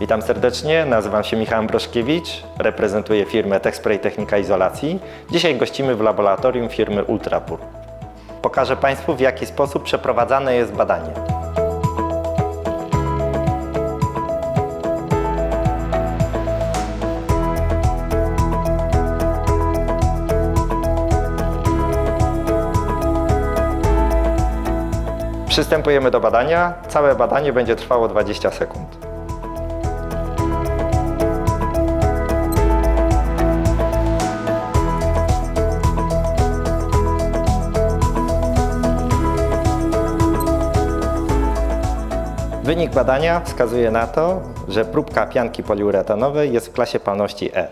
Witam serdecznie, nazywam się Michał Broszkiewicz, reprezentuję firmę Techspray Technika Izolacji. Dzisiaj gościmy w laboratorium firmy Ultrapur. Pokażę Państwu, w jaki sposób przeprowadzane jest badanie. Przystępujemy do badania. Całe badanie będzie trwało 20 sekund. Wynik badania wskazuje na to, że próbka pianki poliuretanowej jest w klasie palności E.